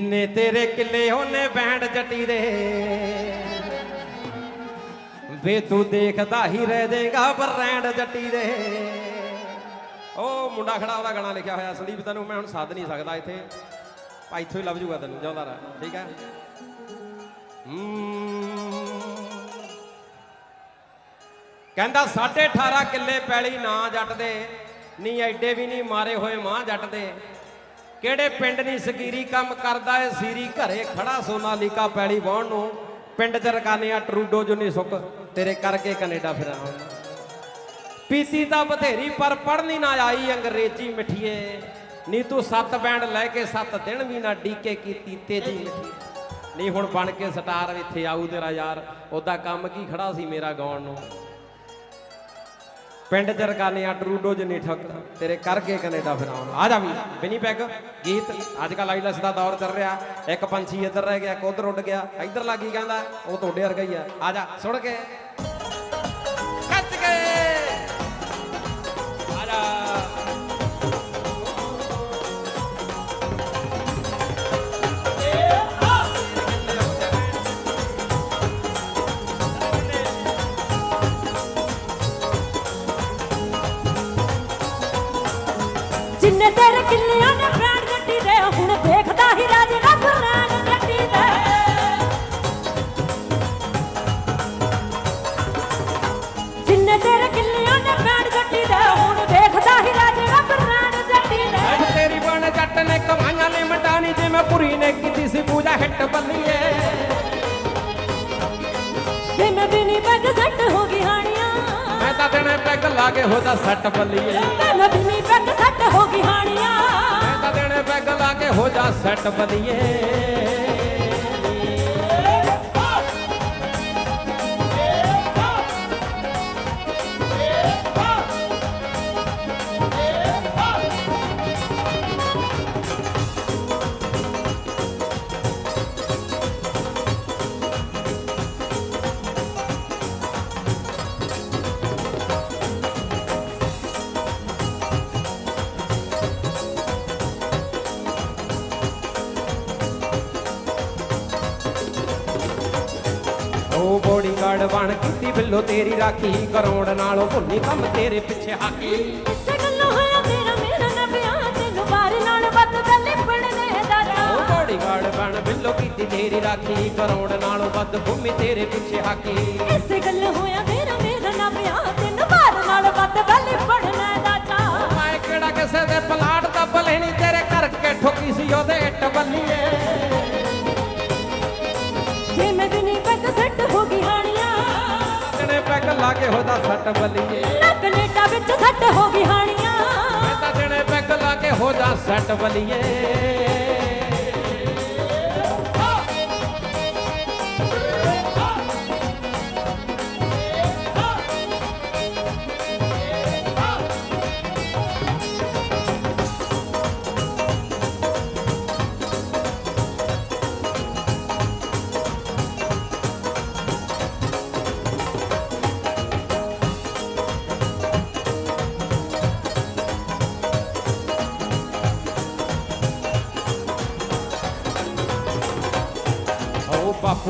ਨੇ ਤੇਰੇ ਕਿੱਲੇ ਹੋਨੇ ਬੈਂਡ ਜੱਟੀ ਦੇ। ਵੇ ਤੂੰ ਦੇਖਦਾ ਹੀ ਰਹਿ ਜਾਏਗਾ ਬਰੈਂਡ ਜੱਟੀ ਦੇ। ਉਹ ਮੁੰਡਾ ਖੜਾ ਉਹਦਾ ਗਾਣਾ ਲਿਖਿਆ ਹੋਇਆ, ਸੰਦੀਪ ਤੈਨੂੰ ਮੈਂ ਹੁਣ ਸੱਦ ਨਹੀਂ ਸਕਦਾ ਇੱਥੇ। ਭਾਈ ਇੱਥੋਂ ਹੀ ਲੱਭ ਜੂਗਾ ਤੈਨੂੰ, ਜਿਉਂਦਾ ਰਹਿ, ਠੀਕ ਹੈ? ਹਮ। ਕਹਿੰਦਾ 18.5 ਕਿੱਲੇ ਪੈਲੀ ਨਾ ਜੱਟ ਦੇ ਨਹੀਂ ਐਡੇ ਵੀ ਨਹੀਂ ਮਾਰੇ ਹੋਏ ਮਾਂ ਜੱਟ ਦੇ ਕਿਹੜੇ ਪਿੰਡ ਨਹੀਂ ਸਕੀਰੀ ਕੰਮ ਕਰਦਾ ਏ? ਸੀਰੀ ਘਰੇ ਖੜਾ ਸੋਨਾਲੀਕਾ ਪੈਲੀ ਵਾਹਣ ਨੂੰ। ਪਿੰਡ ਚ ਰਕਾਨਿਆ, ਟਰੂਡੋ ਜੋ ਨਹੀਂ ਸੁੱਕ। ਤੇਰੇ ਕਰਕੇ ਕੈਨੇਡਾ ਫਿਰ ਹੁਣ। ਪੀਤੀ ਤਾਂ ਬਥੇਰੀ, ਪਰ ਪੜਨੀ ਨਾ ਆਈ ਅੰਗਰੇਜ਼ੀ ਮਿੱਠੀਏ। ਨੀ ਤੂੰ ਸੱਤ ਬੈਂਡ ਲੈ ਕੇ ਸੱਤ ਦਿਨ ਵੀ ਨਾ ਡੀਕੇ ਕੀਤੀ ਤੇਜੀ ਮਿੱਠੀ। ਨਹੀਂ ਹੁਣ ਬਣ ਕੇ ਸਟਾਰ ਇੱਥੇ ਆਊ ਤੇਰਾ ਯਾਰ। ਉਹਦਾ ਕੰਮ ਕੀ ਖੜਾ ਸੀ ਮੇਰਾ ਗਾਉਣ ਨੂੰ। ਪਿੰਡ ਚ ਰਕਾਨਿਆ ਟਰੂਡੋ ਜਿੰਨੀ ਠੱਕ ਤੇਰੇ ਕਰਕੇ ਕੈਨੇਡਾ ਫਿਰਾਉਣ ਆ ਜਾ ਵੀ ਬਿਨੀ ਗੀਤ। ਅੱਜ ਕੱਲ ਆਈਲੈਸ ਦਾ ਦੌਰ ਚੱਲ ਰਿਹਾ। ਇੱਕ ਪੰਛੀ ਇੱਧਰ ਰਹਿ ਗਿਆ, ਇੱਕ ਉੱਧਰ ਉੱਡ ਗਿਆ। ਇੱਧਰ ਲੱਗੀ ਕਹਿੰਦਾ, ਉਹ ਤੁਹਾਡੇ ਵਰਗਾ ਹੀ ਆ। ਆ ਜਾ, ਸੁਣ ਕੇ। ਮਟਾਣੀ ਜਿਵੇਂ ਪੁਰੀ ਨੇ ਕੀਤੀ ਸੀ ਪੂਜਾ ਹਿੱਟ ਬੱਲੀਏ ਜਿਵੇਂ ਵੀ ਨਹੀਂ ਬੱਗ ਸੱਟ ਹੋ ਗਈ ਹਾਣੀਆਂ। ਮੈਂ ਤਾਂ ਦਿਨੇ ਪੈਗ ਲਾ ਕੇ ਹੋਦਾ ਸੱਟ ਬੱਲੀਏ ਮੈਂ ਵੀ ਨਹੀਂ ਬੱਗ ਸੱਟ ਹੋ ਗਈ ਹਾਣੀਆਂ। ਮੈਂ ਤਾਂ ਦਿਨੇ ਪੈਗ ਲਾ ਕੇ ਹੋ ਜਾ ਸੱਟ ਬੱਲੀਏ ਬਣ ਕੀਤੀ ਬਿੱਲੋ ਤੇਰੀ ਰਾਖੀ। ਕਰੋੜ ਨਾਲੋਂ ਭੁੰਨੀ ਕੰਮ ਤੇਰੇ ਪਿੱਛੇ ਹਾਕੀ। ਇਸੇ ਗੱਲੋਂ ਹੋਇਆ ਤੇਰਾ ਮੇਰਾ ਨਾ ਵਿਆਹ। ਤੈਨੂੰ ਬਾਰ ਨਾਲ ਵੱਧ ਗੱਲੇ ਪੜਨੇ ਦਾ ਉਹ ਰਾਹ ਬੋਡੀਗਾਰਡ ਬਣ ਬਿੱਲੋ ਕੀਤੀ ਤੇਰੀ ਰਾਖੀ। ਕਰੋੜ ਨਾਲੋਂ ਵੱਧ ਭੂਮੀ ਤੇਰੇ ਪਿੱਛੇ ਹਾਕੀ। ਇਸੇ ਗੱਲ ਹੋਇਆ ਮੇਰਾ ਮੇਰਾ ਨਾ ਵਿਆਹ। ਤੈਨੂੰ ਬਾਰ ਨਾਲ ਵੱਧ ਗੱਲੇ ਪੜਨੇ ਦਾ ਚਾਹ ਮੈਂ ਕਿਹੜਾ ਕਿਸੇ ਦੇ ਪਲਾਟ ਦਾ ਭਲੇ ਨਹੀਂ ਤੇਰੇ ਕਰਕੇ ਠੋਕੀ ਸੀ ਉਹਦੇ ਇੱਟ ਲਾ ਕੇ ਹੋਦਾ ਸੱਟ ਬੱਲੀਏ ਨਾ ਕੈਨੇਡਾ ਵਿੱਚ ਸੱਟ ਹੋ ਗਈ ਹਾਣੀਆਂ। ਮੈਂ ਤਾਂ ਦਿਨੇ ਪੈਗ ਲਾ ਕੇ ਹੋ ਜਾ ਸੱਟ ਬੱਲੀਏ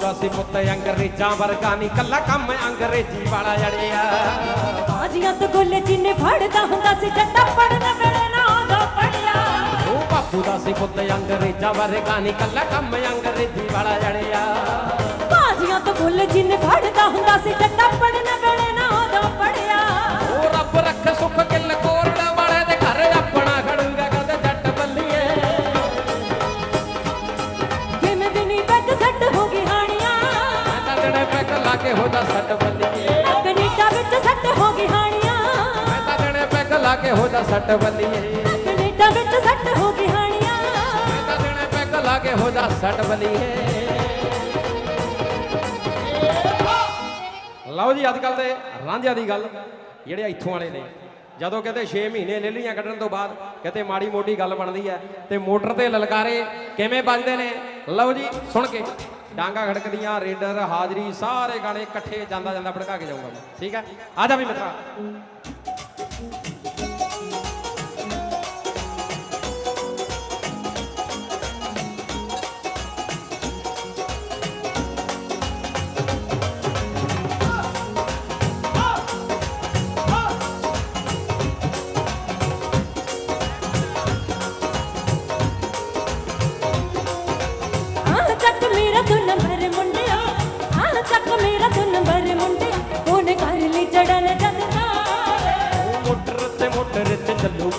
ਦਾ ਸੀ ਪੁੱਤ ਅੰਗਰੇਜ਼ਾਂ ਵਰਗਾ ਨਹੀਂ ਕੱਲਾ ਕੰਮ ਅੰਗਰੇਜ਼ੀ ਵਾਲਾ ਜੜਿਆ। ਬਾਜੀਆਂ ਤੋਂ ਗੋਲੇ ਜਿੰਨੇ ਫੜਦਾ ਹੁੰਦਾ ਸੀ ਜੱਟਾ ਪੜਨ ਵੇਲੇ ਨਾ ਆਉਂਦਾ ਪੜਿਆ। ਉਹ ਬਾਪੂ ਦਾ ਸੀ ਪੁੱਤ ਅੰਗਰੇਜ਼ਾਂ ਵਰਗਾ ਨਹੀਂ ਕੱਲਾ ਕੰਮ ਅੰਗਰੇਜ਼ੀ ਵਾਲਾ ਜੜਿਆ। ਬਾਜੀਆਂ ਤੋਂ ਗੋਲੇ ਜਿੰਨੇ ਫੜਦਾ ਹੁੰਦਾ ਸੀ ਜੱਟਾ ਪੜਨ ਕੇ ਹੋ ਜਾ ਸੱਟ ਬੱਲੀਏ ਕੈਨੇਡਾ ਵਿੱਚ ਸੱਟ ਹੋ ਗਈ ਹਾਣੀਆਂ। ਤਾਂ ਪੈਗ ਲਾ ਕੇ ਹੋ ਜਾ ਸੱਟ ਬੱਲੀਏ ਲਓ ਜੀ ਅੱਜ ਕੱਲ ਦੇ ਰਾਂਝਿਆਂ ਦੀ ਗੱਲ ਜਿਹੜੇ ਇੱਥੋਂ ਵਾਲੇ ਨੇ। ਜਦੋਂ ਕਿਤੇ 6 ਮਹੀਨੇ ਨੀਲੀਆਂ ਕੱਢਣ ਤੋਂ ਬਾਅਦ ਕਿਤੇ ਮਾੜੀ ਮੋਟੀ ਗੱਲ ਬਣਦੀ ਹੈ ਤੇ ਮੋਟਰ ਤੇ ਲਲਕਾਰੇ ਕਿਵੇਂ ਵੱਜਦੇ ਨੇ? ਲਓ ਜੀ ਸੁਣ ਕੇ। ਡਾਂਗਾ ਖੜਕਦੀਆਂ ਰੇਡਰ ਹਾਜ਼ਰੀ ਸਾਰੇ ਗਾਣੇ ਇਕੱਠੇ ਜਾਂਦਾ ਜਾਂਦਾ ਭੜਕਾ ਕੇ ਜਾਊਂਗਾ ਮੈਂ। ਠੀਕ ਹੈ? ਆ ਜਾ ਵੀ ਮਿੱਤਰਾ।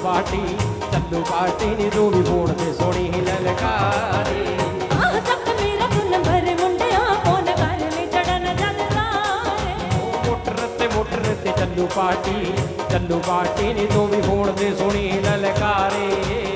ਪਾਰਟੀ ਚੱਲੂ ਪਾਰਟੀ ਨੀ ਤੂੰ ਵੀ ਫੋਨ ਤੇ ਸੋਣੀ ਹੀ ਲਲਕਾਰੀ। ਆਹ ਮੇਰਾ ਮੁੰਡਿਆ ਚੜਨ ਜਗਦਾਰੇ ਮੋਟਰ ਤੇ ਮੋਟਰ ਤੇ ਚੱਲੂ ਪਾਰਟੀ ਚੱਲੂ ਪਾਰਟੀ ਨੀ ਤੂੰ ਵੀ ਫੋਨ ਤੇ ਸੋਣੀ ਹੀ ਲਲਕਾਰੀ।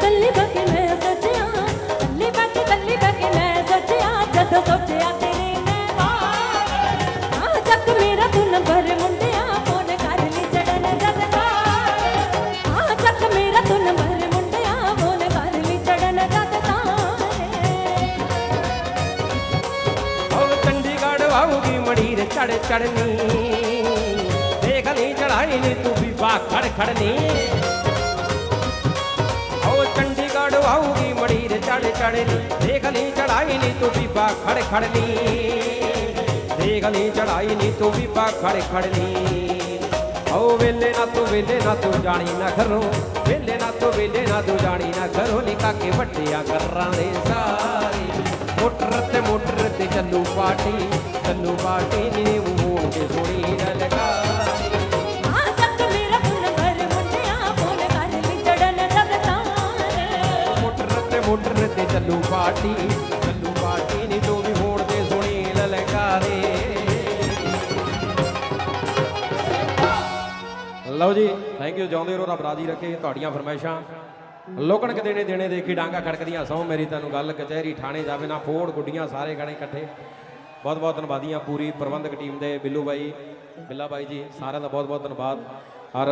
ਕੱਲੀ ਬੈ ਕੇ ਮੈਂ ਸੋਚਿਆ ਕੱਲੀ ਬੈ ਕੇ ਕੱਲੀ ਮੈਂ ਸੋਚਿਆ, ਜਦ ਸੋਚਿਆ ਤੇਰੇ ਮੈਂ ਬਾਹਰ ਆ ਚੱਕ ਮੇਰਾ ਤੂੰ ਨੰਬਰ ਮੁੰਡਿਆ ਫੋਨ ਕਰ ਲਈ ਚੜਨ ਜਗਦਾਰ ਆ ਚੱਕ ਮੇਰਾ ਤੂੰ ਨੰਬਰ ਮੁੰਡਿਆ ਫੋਨ ਕਰ ਲਈ ਚੜਨ ਜਗਦਾਰ ਉਹ ਚੰਡੀਗੜ੍ਹ ਆਊਗੀ ਮੜੀਰ ਚੜ ਚੜਨੀ ਦੇਖ ਲਈ ਚੜਾਈ ਨੀ ਤੂੰ ਵੀ ਬਾ ਖੜ ਖੜਨੀ ਚੜ ਚੜਨੀ ਦੇਖ ਲਈ ਚੜਾਈ ਨੀ ਤੂੰ ਵੀ ਖੜ ਖੜਨੀ ਦੇਖ ਲਈ ਚੜਾਈ ਨੀ ਤੂੰ ਵੀ ਖੜ ਖੜਨੀ ਓ ਵੇਲੇ ਨਾ ਤੂੰ, ਵੇਲੇ ਨਾ ਤੂੰ ਜਾਣੀ ਨਾ ਘਰੋਂ। ਵੇਲੇ ਨਾ ਤੂੰ, ਵੇਲੇ ਨਾ ਤੂੰ ਜਾਣੀ ਨਾ ਘਰੋਂ। ਨਿਕਾ ਕੇ ਵੱਡਿਆ ਕਰਾਂ ਦੇ ਸਾਰੇ। ਮੋਟਰ ਤੇ ਮੋਟਰ ਤੇ ਚੱਲੂ ਪਾਟੀ ਚੱਲੂ ਪਾਟੀ ਨੀ, ਮੂੰਹ ਤੇ ਸੋਣੀ ਲਲਕਾਰੀ ਆ ਮੋਟਰ ਤੇ ਚੱਲੂ ਪਾਰਟੀ ਨੀ ਤੂੰ ਵੀ ਮੋੜ ਤੇ ਸੋਣੀ ਲਲਕਾਰੇ। ਲਓ ਜੀ ਥੈਂਕ ਯੂ ਜਾਉਂਦੇ ਰਹੋ, ਰੱਬ ਰਾਜੀ ਰੱਖੇ, ਤੁਹਾਡੀਆਂ ਫਰਮਾਇਸ਼ਾਂ। ਲੋਕਣ ਕਿ ਦੇਣੇ ਦੇਣੇ ਦੇਖੀ, ਡਾਂਗਾ ਖੜਕਦੀਆਂ ਸੌ ਮੇਰੀ ਤੁਹਾਨੂੰ ਗੱਲ ਕਚਹਿਰੀ ਥਾਣੇ ਜਾਵੇ ਨਾ, ਫੋੜ ਗੁੱਡੀਆਂ ਸਾਰੇ ਗਣੇ ਇਕੱਠੇ। ਬਹੁਤ ਬਹੁਤ ਧੰਨਵਾਦੀਆਂ ਪੂਰੀ ਪ੍ਰਬੰਧਕ ਟੀਮ ਦੇ, ਬਿੱਲੂ ਬਾਈ, ਬਿੱਲਾ ਬਾਈ ਜੀ, ਸਾਰਿਆਂ ਦਾ ਬਹੁਤ ਬਹੁਤ ਧੰਨਵਾਦ। ਔਰ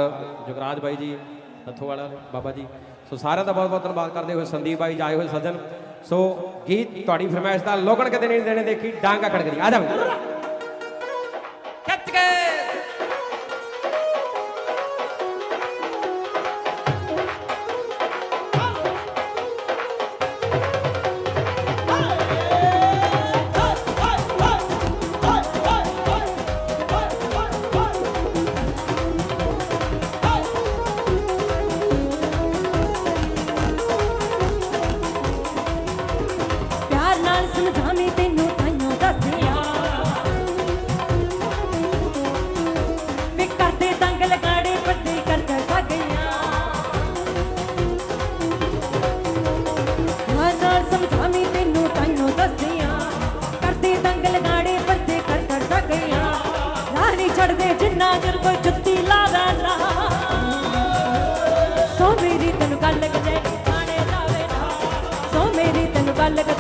ਜੁਗਰਾਜ ਬਾਈ ਜੀ ਨੱਥੋ ਵਾਲਾ ਬਾਬਾ ਜੀ। ਸੋ ਸਾਰਿਆਂ ਦਾ ਬਹੁਤ ਬਹੁਤ ਧੰਨਵਾਦ ਕਰਦੇ ਹੋਏ ਸੰਦੀਪ ਬਾਈ ਜਾਏ ਹੋਏ ਸੱਜਣ। ਸੋ ਗੀਤ ਤੁਹਾਡੀ ਫਰਮਾਇਸ਼ ਦਾ ਲੋਕਣ ਕਿ ਦੇਣੇ ਦੇਣੇ ਦੇਖੀ ਡਾਂਗਾ ਖੜਕਦੀ ਆ ਜਾ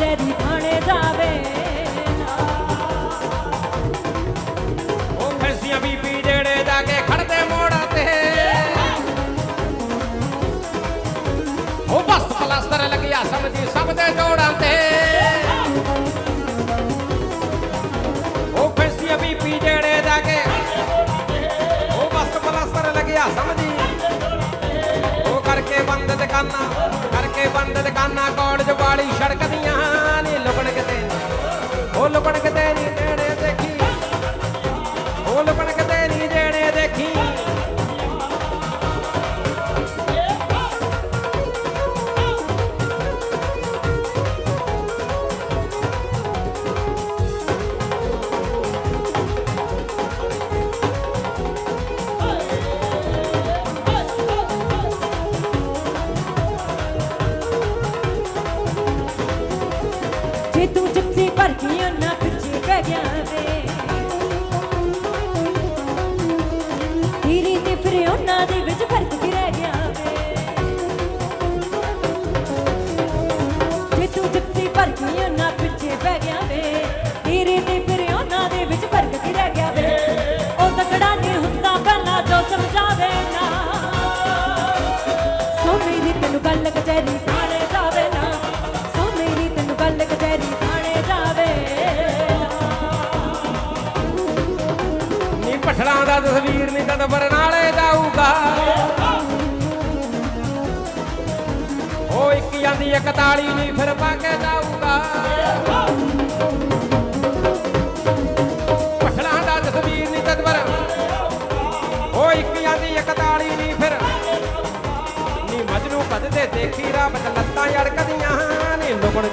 ਤੈਨੂੰ ਗੱਲ ਜਾਵੇ ਉਹ ਫੈਂਸੀਆਂ ਬੀਬੀ ਜਿਹੜੇ ਜਾ ਕੇ ਖੜਦੇ ਮੋੜਾਂ ਤੇ। ਉਹ ਬਸ ਪਲਾਸਟਰ ਲੱਗਿਆ ਸਮਝੀ ਸਭ ਦੇ ਜੋੜਾਂ ਤੇ। ਉਹ ਫੈਂਸੀਆਂ ਬੀਬੀ ਜਿਹੜੇ ਜਾ ਕੇ ਉਹ ਬਸ ਪਲਾਸਟਰ ਲੱਗਿਆ ਸਮਝੀ। ਉਹ ਕਰਕੇ ਬੰਦ ਦੁਕਾਨਾਂ ਬੰਦ ਦੁਕਾਨਾਂ ਕਾਲਜ ਵਾਲੀ ਸੜਕ ਦੀਆਂ ਨੇ ਲੁਕਣ ਕਿਤੇ। ਉਹ ਲੁਕਣ ਕਿਤੇ ਤਸਵੀਰ ਨਹੀਂ ਕਦ ਬਰਨਾਲੇ ਜਾਊਗਾ। ਉਹ ਇੱਕ ਜਾਂਦੀ 41 ਨਹੀਂ ਫਿਰ ਪਾ ਕੇ ਜਾਊਗਾ। ਪਛਲਾਂ ਦਾ ਤਸਵੀਰ ਨਹੀਂ ਕਦ ਬਰ ਉਹ ਇੱਕ ਜਾਂਦੀ 41 ਨਹੀਂ ਫਿਰ। ਨੀ ਮਜਨੂ ਭਜਦੇ ਦੇਖੀ, ਰੱਬ ਤੇ ਲੱਤਾਂ ਅੜਕਦੀਆਂ ਨੀ। ਲੁਕਣ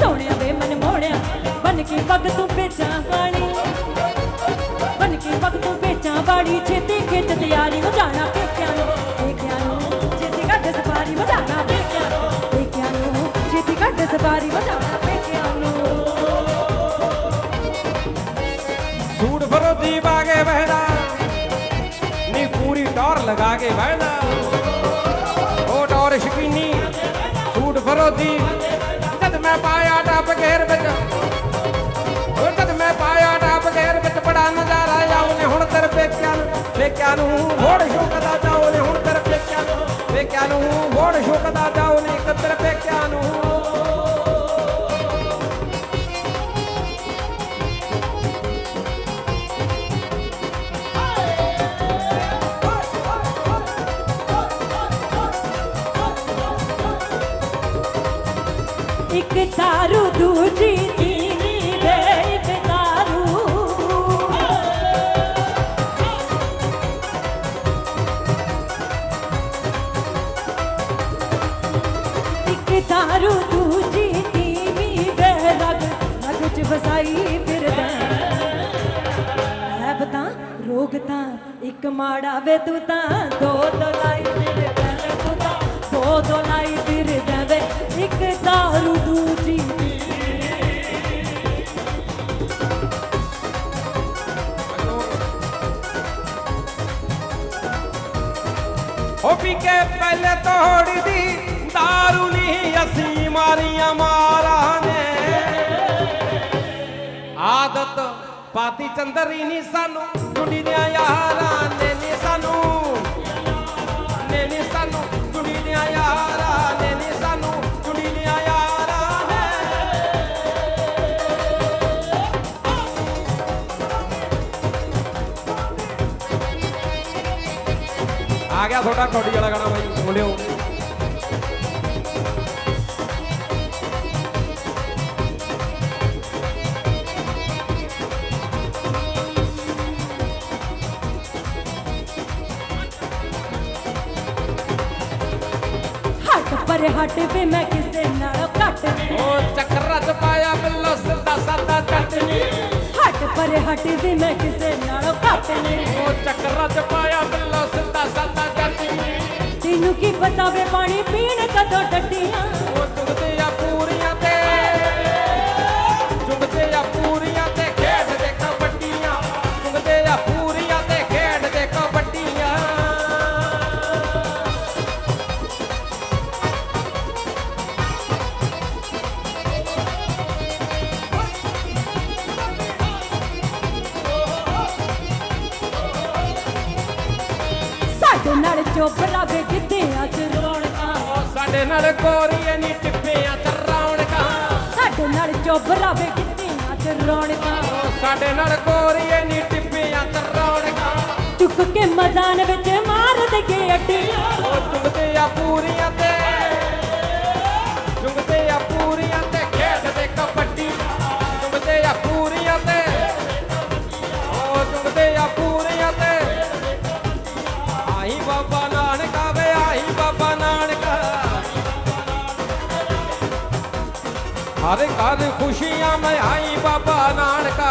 ਸੋਹਣਿਆ ਵੇ ਮਨ ਮੋਹਣਿਆ ਬਨ ਕੇ ਪੱਗ ਤੂੰ ਵੇਚਾਂ ਵਾਲੀ ਬਨ ਕੇ ਪੱਗ ਤੂੰ ਵੇਚਾਂ ਵਾਲੀ ਛੇਤੀ ਖਿੱਚ ਤਿਆਰੀ ਹੋ ਜਾਣਾ ਪੇਕਿਆਂ ਨੂੰ। ਪੇਕਿਆਂ ਨੂੰ ਛੇਤੀ ਕੱਢ ਸਫਾਰੀ ਹੋ ਜਾਣਾ ਪੇਕਿਆਂ ਨੂੰ। ਪੇਕਿਆਂ ਨੂੰ ਛੇਤੀ ਕੱਢ ਸਫਾਰੀ ਹੋ ਜਾਣਾ ਪੇਕਿਆਂ ਨੂੰ। ਸੂਟ ਫਰੋਦੀ ਬਾਗੇ ਬਹਿਦਾ ਨੀ ਪੂਰੀ ਟੌਰ ਲਗਾ ਕੇ ਬਹਿਦਾ ਪੇਕਿਆਂ ਨੂੰ ਹੋੜ ਸ਼ੁਕਦਾ ਜਾਉਨੇ ਹੁਣ ਤੇਰੇ ਪੇਕਿਆਂ ਨੂੰ ਪੇਕਿਆਂ ਨੂੰ ਹੋੜ ਸ਼ੁਕਦਾ ਜਾਉਨੇ ਇੱਕ ਤੇਰੇ ਪੇਕਿਆਂ ਨੂੰ। ਇੱਕ ਤਾਰੂ ਦੂਜੀ ਇੱਕ ਤਾਰੂ ਦੂਜੀ ਤੀਵੀਂ ਵੇ ਰਗ ਚ ਵਸਾਈ ਫਿਰਦਾ। ਹੈ ਬਤਾ, ਰੋਗ ਤਾਂ ਇੱਕ ਮਾੜਾ ਵੇ ਤੂੰ ਤਾਂ ਦੋ ਦੋ ਫਿਰਦਾ, ਤੂੰ ਤਾਂ ਦੋ ਦੋ ਫਿਰਦਾ ਵੇ, ਇੱਕ ਦਾਰੂ ਦੂਜੀ ਹੋ ਪੀ ਕੇ ਪਹਿਲੇ ਤੋੜੀ ਦੀ दारू ਨਹੀਂ ਅਸੀਂ, ਮਾਰੀਆਂ ਮਾਰਾਂ ਨੇ। ਆਦਤ ਪਾਤੀ ਚੰਦਰੀ ਨਹੀਂ ਸਾਨੂੰ, ਕੁੜੀ ਯਾਰਾਂ ਨੇ ਨੀ ਸਾਨੂੰ। ਨੇ ਨੀ ਸਾਨੂੰ, ਕੁੜੀ ਯਾਰਾਂ ਨੇ ਨੀ ਸਾਨੂੰ, ਕੁੜੀ ਯਾਰਾਂ ਨੇ। ਆ ਗਿਆ ਤੁਹਾਡਾ ਕੌਡੀ ਵਾਲਾ ਗਾਣਾ ਬਾਈ ਬੋਲਿਓ ਪਰ ਹੱਟ ਵੇ ਮੈਂ ਕਿਸੇ ਨਾਲੋਂ ਘੱਟ ਨਹੀਂ। ਉਹ ਚੱਕਰਾਂ ਚ ਪਾਇਆ ਬਿੱਲੋ ਸਿੱਧਾ ਸਾਦਾ ਚਟਨੀ ਹੱਟ ਪਰ ਹੱਟ ਵੇ ਮੈਂ ਕਿਸੇ ਨਾਲੋਂ ਘੱਟ ਨਹੀਂ। ਉਹ ਚੱਕਰਾਂ ਚ ਪਾਇਆ ਬਿੱਲੋ ਸਿੱਧਾ ਸਾਦਾ ਚਟਨੀ ਤੈਨੂੰ ਕੀ ਪਤਾ ਵੇ ਪਾਣੀ ਪੀਣ ਕਦੋਂ ਡੱਡੀਆਂ। ਸਾਡੇ ਨਾਲ ਚੋਬਰਾ ਵੇ ਗਿੱਧਿਆਂ ਚ ਰੌਣਕਾਂ? ਉਹ ਸਾਡੇ ਨਾਲ ਗੋਰੀਆਂ ਨਹੀਂ ਟਿੱਪੀਆਂ ਤੇ ਰੌਣਕਾਂ। ਸਾਡੇ ਨਾਲ ਚੋਬਰਾ ਵੇ ਗਿੱਧਿਆਂ ਚ ਰੌਣਕਾਂ? ਉਹ ਸਾਡੇ ਨਾਲ ਗੋਰੀਆਂ ਨਹੀਂ ਟਿੱਪੀਆਂ ਤੇ ਰੌਣਕਾਂ। ਚੁੱਕ ਕੇ ਮੈਦਾਨ ਵਿੱਚ ਮਾਰ ਦੇ ਅੱਡੀਆਂ ਉਹ ਚੁਗਦੇ ਆ ਪੂਰੀਆਂ ਤੇ ਹਰ ਘਰ ਖੁਸ਼ੀਆਂ ਮੈਂ ਆਈ ਬਾਬਾ ਨਾਨਕਾ।